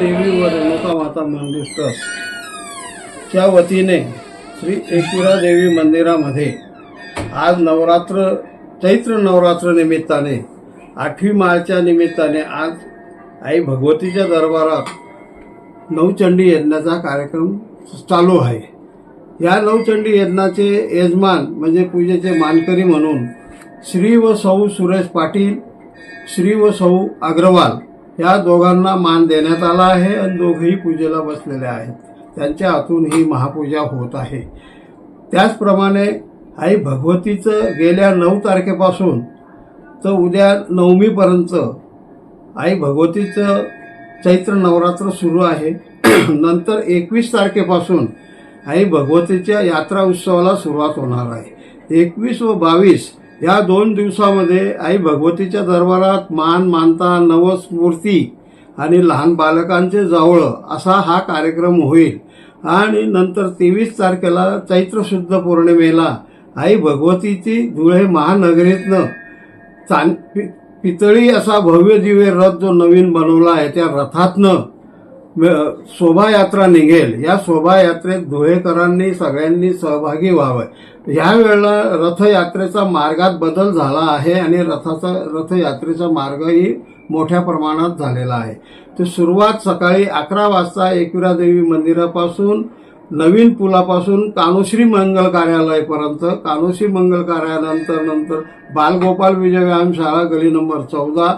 देवी व रेणुका माता मंदिर ट्रस्ट च्या वतीने श्री एकविरा देवी मंदिरामध्ये आज नवरात्र चैत्र नवरात्र निमित्ताने आठवी माळच्या निमित्ताने आज आई भगवतीच्या दरबारात नवचंडी यज्ञाचा कार्यक्रम चालू आहे. या नवचंडी यज्ञाचे यजमान म्हणजे पूजेचे मानकरी म्हणून श्री व सौ सुरेश पाटील श्री व सौ अग्रवाल या दोघांना मान देण्यात आला आहे आणि दोघेही पूजेला बसलेले आहेत. त्यांच्या हातून ही महापूजा होत आहे. त्याचप्रमाणे आई भगवतीचं गेल्या नऊ तारखेपासून तर उद्या नवमीपर्यंत आई भगवतीचं चैत्र नवरात्र सुरू आहे. नंतर एकवीस तारखेपासून आई भगवतीच्या यात्रा उत्सवाला सुरुवात होणार आहे. एकवीस व बावीस या दोन दिवसामध्ये आई भगवतीच्या दरबारात मान मानता नवस्मूर्ती आणि लहान बालकांचे जावळं असा हा कार्यक्रम होईल. आणि नंतर तेवीस तारखेला चैत्र शुद्ध पौर्णिमेला आई भगवतीची धुळे महानगरीतनं चां पि- पितळी असा भव्य दिव्य रथ जो नवीन बनवला आहे त्या रथातनं शोभायात्रा निघेल. या शोभायात्रेत धुळेकरांनी सगळ्यांनी सहभागी व्हावं. ह्या वेळेला रथयात्रेचा मार्गात बदल झाला आहे आणि रथाचा रथयात्रेचा मार्गही मोठ्या प्रमाणात झालेला आहे. तर सुरुवात सकाळी अकरा वाजता एकविरा देवी मंदिरापासून नवीन पुलापासून कानुश्री मंगल कार्यालयपर्यंत. कानुश्री मंगल कार्यालयानंतर नंतर बालगोपाल विजय व्यायामशाळा गली नंबर चौदा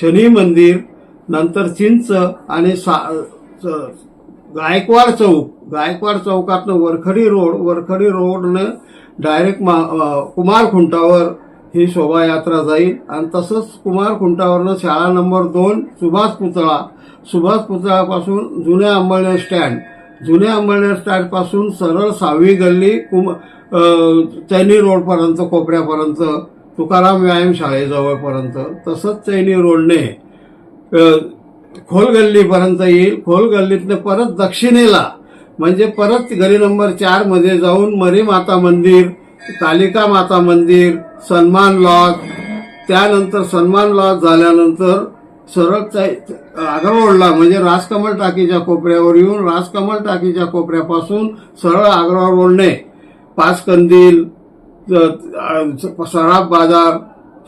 शनी मंदिर नंतर चिंच आणि सा गायकवाड चौक. गायकवाड चौकातनं वरखडी रोड वरखडी रोडनं डायरेक्ट मा कुमार खुंटावर ही शोभायात्रा जाईल. आणि तसंच कुमार खुंटावरनं शाळा नंबर दोन सुभाष पुतळा. सुभाष पुतळापासून जुन्या अंबळनेर स्टँड जुन्या अंबळनेर स्टँडपासून सरळ सहावी गल्ली कुम चैनी रोडपर्यंत कोपऱ्यापर्यंत तुकाराम व्यायाम शाळेजवळपर्यंत. तसंच चैनी रोडने खोल खोलगल्लीपर्यंत येईल. खोलगल्लीतनं परत दक्षिणेला म्हणजे परत गली नंबर चारमध्ये जाऊन मरी माता मंदिर कालिका माता मंदिर सन्मान लॉज त्यानंतर सन्मान लॉज झाल्यानंतर सरळ चै- म्हणजे राजकमल टाकीच्या कोपऱ्यावर येऊन राजकमल टाकीच्या कोपऱ्यापासून सरळ आग्रा रोडने पाच कंदील सराफ बाजार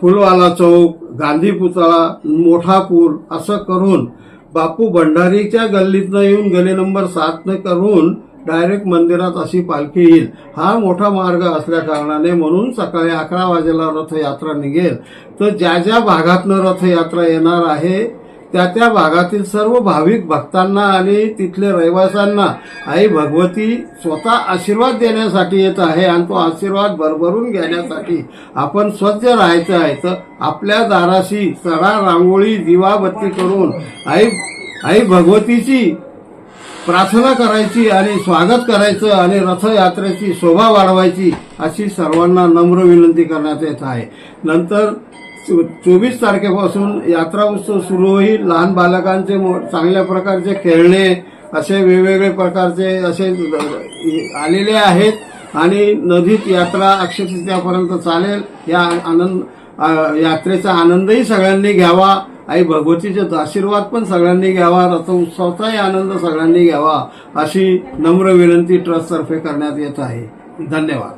फुलवाला चौक गांधी पुतळा मोठा पूल असं करून बापू भंडारीच्या गल्लीतनं येऊन गली नंबर सातनं करून डायरेक्ट मंदिरात अशी पालखी येईल. हा मोठा मार्ग असल्या कारणाने म्हणून सकाळी अकरा वाजेला रथयात्रा निघेल. तर ज्या ज्या भागातनं रथयात्रा येणार आहे त्या त्या भागातील सर्व भाविक भक्तांना आणि तिथल्या रहिवाशांना आई भगवती स्वतः आशीर्वाद देण्यासाठी येत आहे आणि तो आशीर्वाद भरभरून घेण्यासाठी आपण स्वच्छ राहायचं आहे. तर आपल्या दाराशी सडा रांगोळी दिवाबत्ती करून आई आई भगवतीची प्रार्थना करायची आणि स्वागत करायचं आणि रथयात्रेची शोभा वाढवायची अशी सर्वांना नम्र विनंती करण्यात येत आहे. नंतर चोवीस तारखेपासून यात्रा उत्सव सुरू होईल. लहान बालकांचे मो- चांगल्या प्रकारचे खेळणे असे वेगवेगळे प्रकारचे असे आलेले आहेत. आणि नदीत यात्रा अक्षतृतीयापर्यंत चालेल. या आनंद यात्रेचा आनंदही सगळ्यांनी घ्यावा. आई भगवतीचे आशीर्वाद पण सगळ्यांनी घ्यावा. रथोत्सवाचाही आनंद सगळ्यांनी घ्यावा अशी नम्र विनंती ट्रस्टतर्फे करण्यात येत आहे. धन्यवाद.